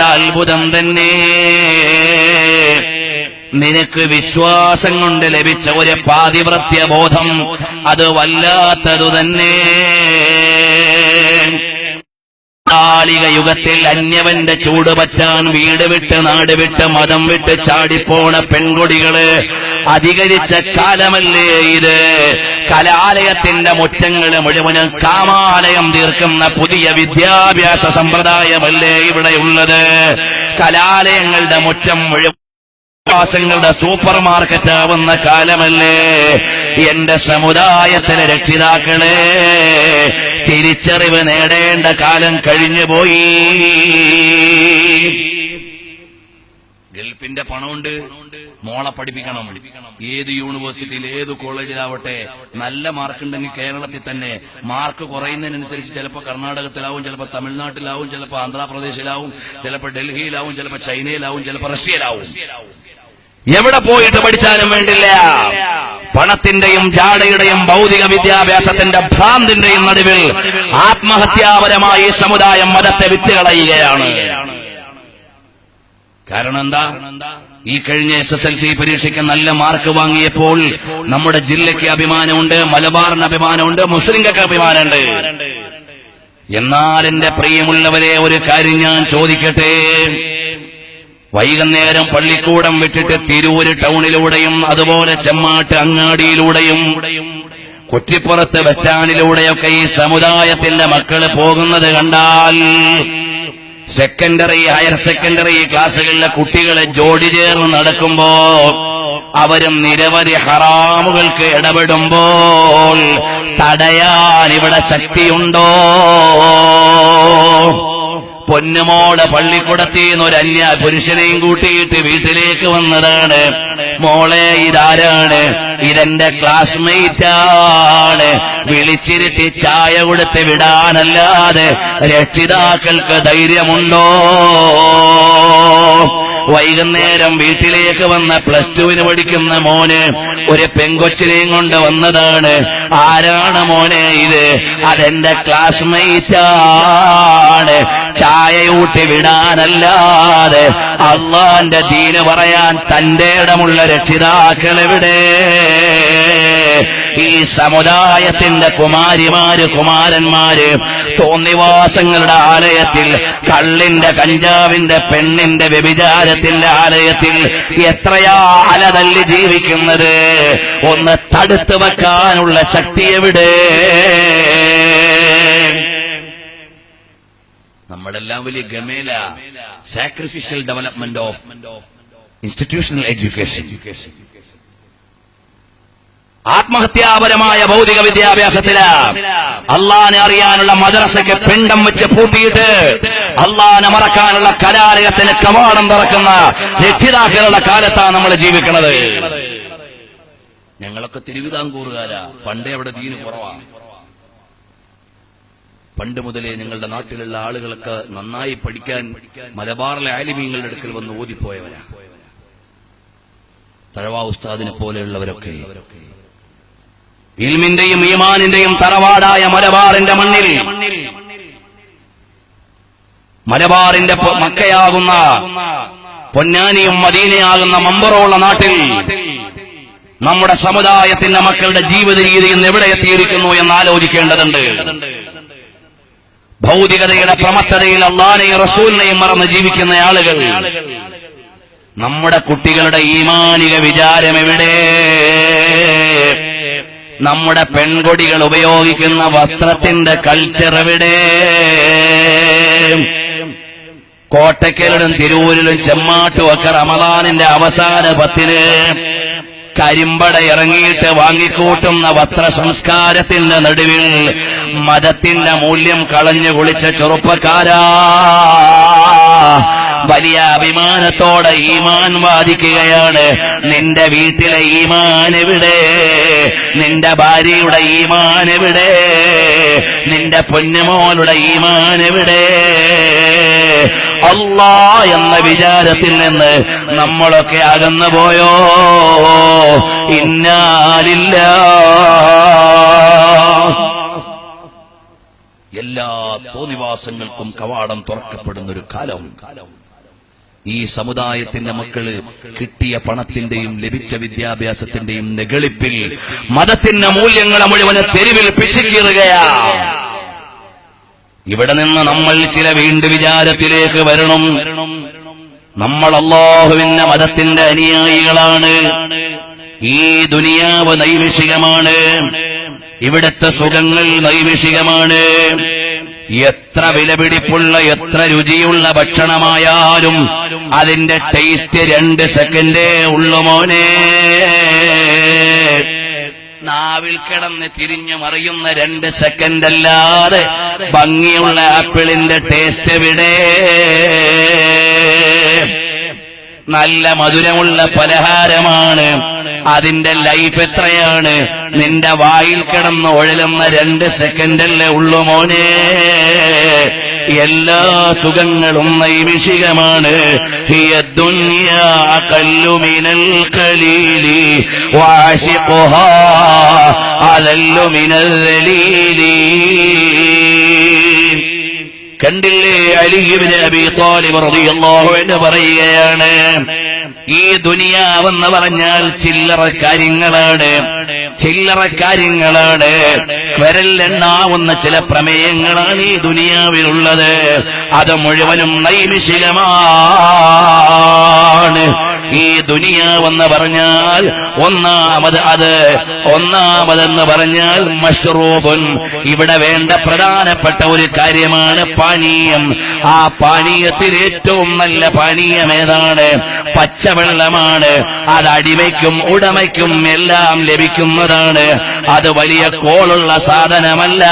അത്ഭുതം തന്നെ. നിനക്ക് വിശ്വാസം കൊണ്ട് ലഭിച്ച ഒരു പാതിവൃത്യ ബോധം അത് വല്ലാത്തതു തന്നെ. കാലിക യുഗത്തിൽ അന്യവന്റെ ചൂട് പറ്റാൻ വീട് വിട്ട് നാട് വിട്ട് മതം വിട്ട് ചാടിപ്പോണ പെൺകുടികൾ അധികരിച്ച കാലമല്ലേ ഇത്? കലാലയത്തിന്റെ മുറ്റങ്ങൾ മുഴുവനും കാമാലയം തീർക്കുന്ന പുതിയ വിദ്യാഭ്യാസ സമ്പ്രദായമല്ലേ ഇവിടെയുള്ളത് കലാലയങ്ങളുടെ മുറ്റം മുഴുവൻ വിശ്വാസങ്ങളുടെ സൂപ്പർ മാർക്കറ്റ് ആവുന്ന കാലമല്ലേ? എന്റെ സമുദായത്തിലെ രക്ഷിതാക്കളെ തിരിച്ചറിവ് നേടേണ്ട കാലം കഴിഞ്ഞു പോയി. ഗൾഫിന്റെ പണമുണ്ട്. മോളെ പഠിപ്പിക്കണം. ഏത് യൂണിവേഴ്സിറ്റിയിൽ ഏത് കോളേജിലാവട്ടെ നല്ല മാർക്ക് ഉണ്ടെങ്കിൽ കേരളത്തിൽ തന്നെ മാർക്ക് കുറയുന്നതിനനുസരിച്ച് ചിലപ്പോൾ കർണാടകത്തിലാവും ചിലപ്പോൾ തമിഴ്നാട്ടിലാവും ചിലപ്പോൾ ആന്ധ്രാപ്രദേശിലാവും ചിലപ്പോൾ ഡൽഹിയിലാവും ചിലപ്പോൾ ചൈനയിലാവും ചിലപ്പോൾ റഷ്യയിലാവും. എവിടെ പോയിട്ട് പഠിച്ചാലും വേണ്ടില്ല. പണത്തിന്റെയും ജാടയുടെയും ഭൗതിക വിദ്യാഭ്യാസത്തിന്റെ ഭ്രാന്തിന്റെയും നടുവിൽ ആത്മഹത്യാപരമായി സമുദായം മതത്തെ വിത്തുകളയുകയാണ് കാരണം എന്താ? ഈ കഴിഞ്ഞ എസ് എസ് എൽ സി പരീക്ഷയ്ക്ക് നല്ല മാർക്ക് വാങ്ങിയപ്പോൾ നമ്മുടെ ജില്ലയ്ക്ക് അഭിമാനമുണ്ട് മലബാറിന് അഭിമാനമുണ്ട് മുസ്ലിംകൾക്ക് അഭിമാനമുണ്ട്. എന്നാൽ എന്റെ പ്രിയമുള്ളവരെ ഒരു കാര്യം ഞാൻ ചോദിക്കട്ടെ? വൈകുന്നേരം പള്ളിക്കൂടം വിട്ടിട്ട് തിരൂര് ടൗണിലൂടെയും അതുപോലെ ചെമ്മാട്ട് അങ്ങാടിയിലൂടെയും കുറ്റിപ്പുറത്ത് ബസ് സ്റ്റാൻഡിലൂടെയൊക്കെ ഈ സമുദായത്തിന്റെ മക്കൾ പോകുന്നത് കണ്ടാൽ സെക്കൻഡറി ഹയർ സെക്കൻഡറി ക്ലാസ്സുകളിലെ കുട്ടികളെ ജോഡി ചേർന്ന് നടക്കുമ്പോ അവരും നിരവധി ഹറാമുകൾക്ക് ഇടപെടുമ്പോൾ തടയാൻ ഇവിടെ ശക്തിയുണ്ടോ? പൊന്നുമോൾ പള്ളിക്കുടത്തിന്ന് ഒരു അന്യ പുരുഷനെയും കൂട്ടിയിട്ട് വീട്ടിലേക്ക് വന്നതാണ്. മോളെ ഇതാരാണ്? ഇതെന്റെ ക്ലാസ്മേറ്റാണ്. വിളിച്ചിരുത്തി ചായ കൊടുത്ത് വിടാനല്ലാതെ രക്ഷിതാക്കൾക്ക് ധൈര്യമുണ്ടോ? വൈകുന്നേരം വീട്ടിലേക്ക് വന്ന പ്ലസ് ടുവിന് പഠിക്കുന്ന മോന് ഒരു പെങ്കൊച്ചിനെയും കൊണ്ട് വന്നതാണ്. ആരാണ് മോനെ ഇത്? അതെന്റെ ക്ലാസ്മേറ്റാണ്. ചായയൂട്ടി വിടാനല്ലാതെ അള്ളാന്റെ ദീന് പറയാൻ തന്റെ ഇടമുള്ള രക്ഷിതാക്കൾ എവിടെ ഈ സമുദായത്തിന്റെ കുമാരിമാര് കുമാരന്മാര് തോന്നിവാസങ്ങളുടെ ആലയത്തിൽ കള്ളിന്റെ കഞ്ചാവിന്റെ പെണ്ണിന്റെ വ്യഭിചാരത്തിന്റെ ആലയത്തിൽ എത്രയാ അലതല്ലി ജീവിക്കുന്നത്? ഒന്ന് തടുത്തു വെക്കാനുള്ള ശക്തി എവിടെ? നമ്മളെല്ലാം വലിയ ഗമേല. Sacrificial development of institutional education ആത്മഹത്യാപരമായ ഭൗതിക വിദ്യാഭ്യാസത്തിൽ അള്ളാനെ അറിയാനുള്ള മദ്രസയ്ക്ക് പിണ്ടം വെച്ച് പൂട്ടിയിട്ട് അള്ളാനെ മറക്കാനുള്ള കലാലയത്തിന് കവാടം തുറക്കുന്ന രക്ഷിതാക്കളുടെ കാലത്താണ് നമ്മൾ ജീവിക്കുന്നത്. ഞങ്ങളൊക്കെ തിരുവിതാംകൂറുകാരാ. പണ്ടേ അവിടെ ദീന് കുറവാണ് പണ്ട് മുതലേ നിങ്ങളുടെ നാട്ടിലുള്ള ആളുകളൊക്കെ നന്നായി പഠിക്കാൻ മലബാറിലെ ആലിമീങ്ങളുടെ അടുക്കൽ വന്ന് ഓതിപ്പോയവരാ. തഴവാ ഉസ്താദിനെ പോലെയുള്ളവരൊക്കെ. ഇൽമിന്റെയും ഈമാനിന്റെയും തറവാടായ മലബാറിന്റെ മണ്ണിൽ. മലബാറിന്റെ മക്കയാകുന്ന പൊന്നാനിയും മദീനയാകുന്ന മമ്പറുള്ള നാട്ടിൽ നമ്മുടെ സമുദായത്തിന്റെ മക്കളുടെ ജീവിത രീതി ഇന്ന് എവിടെ എത്തിയിരിക്കുന്നു എന്ന് ആലോചിക്കേണ്ടതുണ്ട് ഭൗതികതയുടെ പ്രമത്തതയിൽ അള്ളാനെയും റസൂലിനെയും മറന്ന് ജീവിക്കുന്ന ആളുകൾ. നമ്മുടെ കുട്ടികളുടെ ഈമാനിക വിചാരം എവിടെ നമ്മുടെ പെൺകൊടികൾ ഉപയോഗിക്കുന്ന വസ്ത്രത്തിന്റെ കൾച്ചർ എവിടെ? കോട്ടയ്ക്കലിലും തിരൂരിലും ചെമ്മാട്ടും ഒക്കെ റമദാനിന്റെ അവസാന പത്തിന് കരിമ്പട ഇറങ്ങിയിട്ട് വാങ്ങിക്കൂട്ടുന്ന വസ്ത്ര സംസ്കാരത്തിന്റെ നടുവിൽ മതത്തിന്റെ മൂല്യം കളഞ്ഞു കുളിച്ച ചെറുപ്പക്കാരാ. വലിയ അഭിമാനത്തോടെ ഈമാൻ വാദിക്കുകയാണ്. നിന്റെ വീട്ടിലെ ഈമാൻ എവിടെ? നിന്റെ ഭാര്യയുടെ ഈമാൻ എവിടെ? നിന്റെ പൊന്നുമോളുടെ ഈമാൻ എവിടെ? അല്ലാ എന്ന വിചാരത്തിൽ നിന്ന് നമ്മളൊക്കെ അകന്നു പോയോ? ഇന്നാലില്ല. എല്ലാ തോന്നിവാസങ്ങൾക്കും കവാടം തുറക്കപ്പെടുന്ന ഒരു കാലം. ഈ സമുദായത്തിന്റെ മക്കൾ കിട്ടിയ പണത്തിന്റെയും ലഭിച്ച വിദ്യാഭ്യാസത്തിന്റെയും നെകളിപ്പിൽ മതത്തിന്റെ മൂല്യങ്ങളെ മുഴുവൻ തെരുവിൽ പിച്ചുകീറുകയാ ഇവിടെ നിന്ന് നമ്മൾ ചില വീണ്ടും വിചാരത്തിലേക്ക് വരണം. നമ്മൾ അള്ളാഹുവിന്റെ മതത്തിന്റെ അനുയായികളാണ്. ഈ ദുനിയാവ് നൈമിഷികമാണ്. ഇവിടുത്തെ സുഖങ്ങൾ നൈമിഷികമാണ്. എത്ര വിലപിടിപ്പുള്ള എത്ര രുചിയുള്ള ഭക്ഷണമായാലും അതിന്റെ ടേസ്റ്റ് രണ്ട് സെക്കൻഡേ ഉള്ളു മോനെ. നാവിൽ കിടന്ന് തിരിഞ്ഞു മറിയുന്ന രണ്ട് സെക്കൻഡ് അല്ലാതെ ഭംഗിയുള്ള ആപ്പിളിന്റെ ടേസ്റ്റ് എവിടെ? നല്ല മധുരമുള്ള പലഹാരമാണ്. അതിന്റെ ലൈഫ് എത്രയാണ്? നിന്റെ വായിൽ കിടന്ന് ഒഴലുന്ന രണ്ട് സെക്കൻഡല്ലേ ഉള്ളു മോനെ. എല്ലാ സുഖങ്ങളും നൈമിഷികമാണ്. هي കണ്ടില്ലേ അലിഹിബിന് അബി താലിബ് റളിയല്ലാഹു അൻഹു പറയുകയാണ് ഈ ദുനിയാവെന്ന് പറഞ്ഞാൽ ചില്ലറ കാര്യങ്ങളാണ്. ചില്ലറ കാര്യങ്ങളാണ്. വിരലെണ്ണാവുന്ന ചില പ്രമേയങ്ങളാണ് ഈ ദുനിയാവിലുള്ളത്. അത് മുഴുവനും നൈമിഷികമാണ്. ഈ ദുനിയാവെന്ന് പറഞ്ഞാൽ ഒന്നാമത് അത് ഒന്നാമതെന്ന് പറഞ്ഞാൽ മഷ്റൂബൻ ഇവിടെ വേണ്ട പ്രധാനപ്പെട്ട ഒരു കാര്യമാണ് പാനീയം. ആ പാനീയത്തിൽ ഏറ്റവും നല്ല പാനീയം ഏതാണ്? പച്ചവെള്ളമാണ്. അത് അടിമയ്ക്കും ഉടമയ്ക്കും എല്ലാം ലഭിക്കുന്നതാണ് അത് വലിയ കോളുള്ള സാധനമല്ല.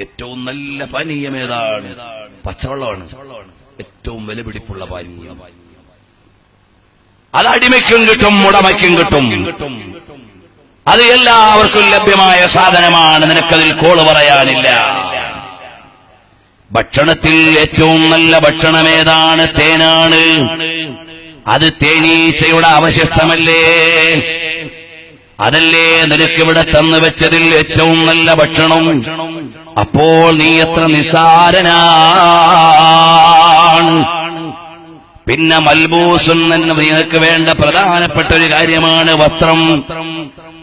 ഏറ്റവും നല്ല പാനീയം ഏതാണ്? പച്ചവെള്ളമാണ്. ഏറ്റവും വിലപിടിപ്പുള്ള പാനീയം. അത് അടിമയ്ക്കും കിട്ടും ഉടമയ്ക്കും കിട്ടും. അത് എല്ലാവർക്കും ലഭ്യമായ സാധനമാണ്. നിനക്കതിൽ കോൾ പറയാനില്ല. ഭക്ഷണത്തിൽ ഏറ്റവും നല്ല ഭക്ഷണം ഏതാണ്? തേനാണ്. അത് തേനീച്ചയുടെ അവശിഷ്ടമല്ലേ? അതല്ലേ നിനക്കിവിടെ തന്നു വെച്ചതിൽ ഏറ്റവും നല്ല ഭക്ഷണം? അപ്പോൾ നീ എത്ര നിസാരനാണ് പിന്നെ മൽബൂസുൻ എന്ന് നിനക്ക് വേണ്ട പ്രധാനപ്പെട്ട ഒരു കാര്യമാണ് വസ്ത്രം.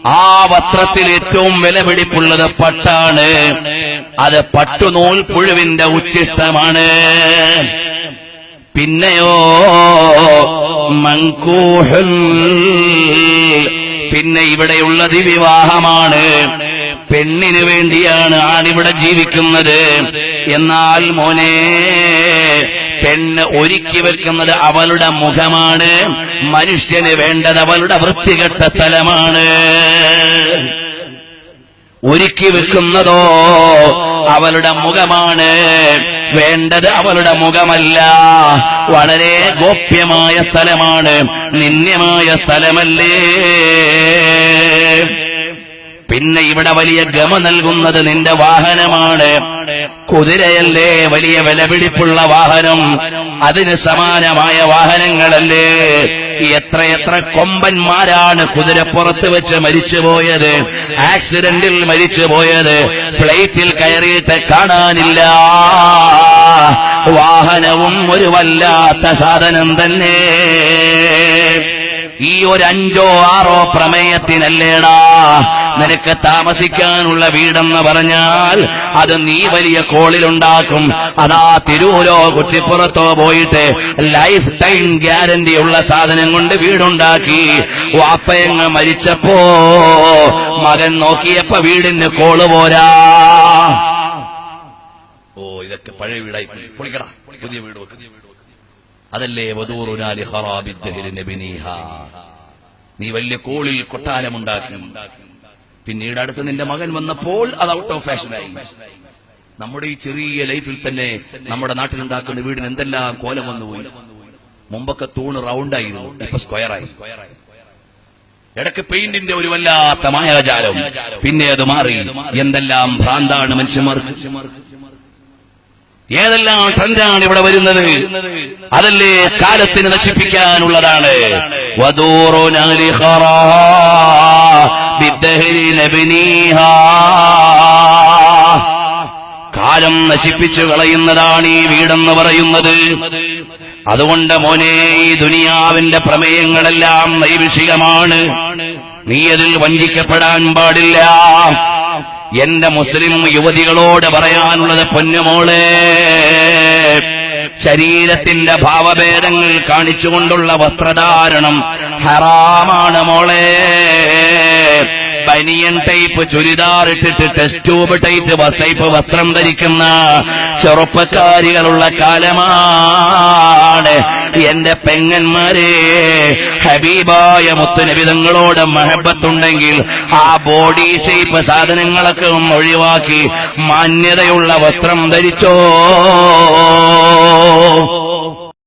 ആ വസ്ത്രത്തിൽ ഏറ്റവും വിലപിടിപ്പുള്ളത് പട്ടാണ്. അത് പട്ടുനൂൽ പുഴുവിന്റെ ഉച്ചിഷ്ടമാണ് പിന്നെയോ മങ്കൂഹൽ പിന്നെ ഇവിടെയുള്ളത് വിവാഹമാണ്. പെണ്ണിന് വേണ്ടിയാണ് ആണിവിടെ ജീവിക്കുന്നത്. എന്നാൽ മോനെ പെണ്ണ് ഒരുക്കി വെക്കുന്നത് അവളുടെ മുഖമാണ്. മനുഷ്യന് വേണ്ടത് അവളുടെ വൃത്തികെട്ട സ്ഥലമാണ്. ഒരുക്കി വെക്കുന്നതോ അവളുടെ മുഖമാണ്. വേണ്ടത് അവളുടെ മുഖമല്ല. വളരെ ഗോപ്യമായ സ്ഥലമാണ്. നിന്യമായ സ്ഥലമല്ലേ? പിന്നെ ഇവിടെ വലിയ ഗമ നൽകുന്നത് നിന്റെ വാഹനമാണ്. കുതിരയല്ലേ? വലിയ വിലപിടിപ്പുള്ള വാഹനം. അതിന് സമാനമായ വാഹനങ്ങളല്ലേ? എത്രയെത്ര കൊമ്പന്മാരാണ് കുതിരപ്പുറത്ത് വെച്ച് മരിച്ചുപോയത്. ആക്സിഡന്റിൽ മരിച്ചുപോയത്. ഫ്ലൈറ്റിൽ കയറിയിട്ട് കാണാനില്ല. വാഹനവും ഒരു വല്ലാത്ത സാധനം തന്നെ. ഈ ഒരു അഞ്ചോ ആറോ പ്രമേയത്തിനല്ലേടാ? നിനക്ക് താമസിക്കാനുള്ള വീടെന്ന് പറഞ്ഞാൽ അത് നീ വലിയ കോളിലുണ്ടാക്കും. അതാ തിരൂരോ കുറ്റിപ്പുറത്തോ പോയിട്ട് ലൈഫ് ടൈം ഗ്യാരണ്ടി ഉള്ള സാധനം കൊണ്ട് വീടുണ്ടാക്കി. വാപ്പയങ്ങ് മരിച്ചപ്പോ മകൻ നോക്കിയപ്പോ വീടിന് കോൾ പോരാ. ഓ ഇതൊക്കെ പഴയ വീടായി പൊളിക്കടാ. പുതിയ വീട് അതല്ലേ വധൂറുനാലി ഖറാബിദ്ദഹരി നബിനീഹ നീ വലിയ കോളിൽ കൊട്ടാരമുണ്ടാക്കി പിന്നീട് അടുത്ത് നിന്റെ മകൻ വന്നപ്പോൾ അത് ഔട്ട് ഓഫ് ഫാഷനായി നമ്മുടെ ഈ ചെറിയ ലൈഫിൽ തന്നെ നമ്മുടെ നാട്ടിലുണ്ടാക്കുന്ന വീടിന് എന്തെല്ലാം കോലം വന്നുപോയി മുമ്പൊക്കെ തൂണ് റൗണ്ട് റൗണ്ടായിരുന്നു ഇപ്പൊ സ്ക്വയറായി ഇടയ്ക്ക് പെയിന്റിന്റെ ഒരു വല്ലാത്ത മായാജാലം പിന്നെ അത് മാറി. എന്തെല്ലാം ഭ്രാന്താണ് മനുഷ്യന്മാർ? ഏതെല്ലാം ട്രെൻഡാണ് ഇവിടെ വരുന്നത്? അതല്ലേ കാലത്തിന് നശിപ്പിക്കാനുള്ളതാണ്. ഖറാ بالدهر نبنيها കാലം നശിപ്പിച്ചു കളയുന്നതാണ് ഈ വീടെന്ന് പറയുന്നത് അതുകൊണ്ട് മോനെ ഈ ദുനിയാവിന്റെ പ്രമേയങ്ങളെല്ലാം നൈവിഷികമാണ് നീ അതിൽ വഞ്ചിക്കപ്പെടാൻ പാടില്ല എന്റെ മുസ്ലിം യുവതികളോട് പറയാനുള്ളത് പൊന്നുമോളെ ശരീരത്തിന്റെ ഭാവഭേദങ്ങൾ കാണിച്ചുകൊണ്ടുള്ള വസ്ത്രധാരണം ഹറാമാണ് മോളെ. ബനിയൻ ടൈപ്പ് ചുരിദാർ ഇട്ടിട്ട് ടെസ്റ്റ് ട്യൂബ് ടൈപ്പ് ടൈപ്പ് വസ്ത്രം ധരിക്കുന്ന ചെറുപ്പക്കാരികളുള്ള കാലമാണ്. എന്റെ പെങ്ങന്മാരെ ഹബീബായ മുത്തുനബിതങ്ങളോട് മഹബത്തുണ്ടെങ്കിൽ ആ ബോഡി ഷേപ്പ് സാധനങ്ങളൊക്കെ ഒന്ന് ഒഴിവാക്കി മാന്യതയുള്ള വസ്ത്രം ധരിച്ചോ.